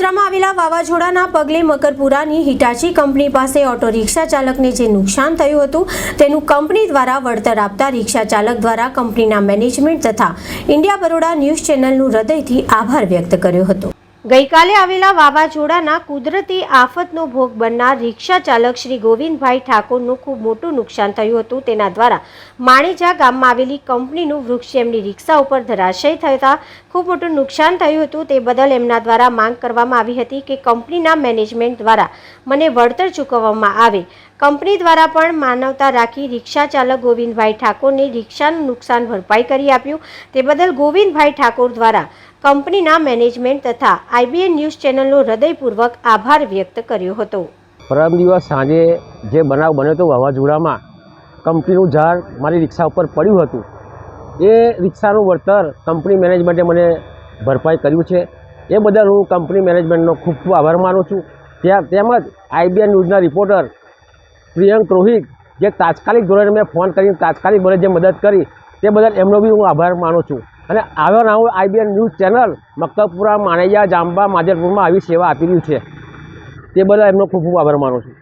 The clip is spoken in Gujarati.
વડોદરામાં આવેલા વાવાઝોડાના પગલે મકરપુરાની હિટાચી કંપની પાસે ઓટો રિક્ષા ચાલકને જે નુકસાન થયું હતું, તેનું કંપની દ્વારા વળતર આપતા રિક્ષા ચાલક દ્વારા કંપનીના મેનેજમેન્ટ તથા ઇન્ડિયા બરોડા ન્યૂઝ ચેનલનું હૃદયથી આભાર વ્યક્ત કર્યો હતો. ગઈકાલે આવેલા વાવાઝોડાના કુદરતી આફતનો ભોગ બનનાર રિક્ષા ચાલક શ્રી ગોવિંદભાઈ ઠાકોરનું ખૂબ મોટું નુકસાન થયું હતું. તેના દ્વારા માણેજા ગામમાં આવેલી કંપનીનું વૃક્ષ એમની રિક્ષા ઉપર ધરાશય થતા ખૂબ મોટું નુકસાન થયું હતું. તે બદલ એમના દ્વારા માંગ કરવામાં આવી હતી કે કંપનીના મેનેજમેન્ટ દ્વારા મને વળતર ચૂકવવામાં આવે. કંપની દ્વારા પણ માનવતા રાખી રિક્ષા ચાલક ગોવિંદભાઈ ઠાકોરને રિક્ષાનું નુકસાન ભરપાઈ કરી આપ્યું. તે બદલ ગોવિંદભાઈ ઠાકોર દ્વારા કંપનીના મેનેજમેન્ટ તથા આઈબીએન ન્યૂઝ ચેનલનો હૃદયપૂર્વક આભાર વ્યક્ત કર્યો હતો. પરમ દિવસ સાંજે જે બનાવ બન્યો હતો વાવાઝોડામાં, કંપનીનું ઝાડ મારી રિક્ષા ઉપર પડ્યું હતું. એ રિક્ષાનું વળતર કંપની મેનેજમેન્ટે મને ભરપાઈ કર્યું છે. એ બદલ હું કંપની મેનેજમેન્ટનો ખૂબ ખૂબ આભાર માનું છું. ત્યાં, તેમજ આઈબીએન ન્યૂઝના રિપોર્ટર પ્રિયંક રોહિત, જે તાત્કાલિક ધોરણે મેં ફોન કરીને તાત્કાલિક મને જે મદદ કરી, તે બદલ એમનો બી હું આભાર માનું છું. અને આવા આવું આઈબીએન ન્યૂઝ ચેનલ મક્કપુરા માણેજા, જાંબા માધેપુરમાં આવી સેવા આપી રહ્યું છે. તે બદલ એમનો ખૂબ ખૂબ આભાર માનું છું.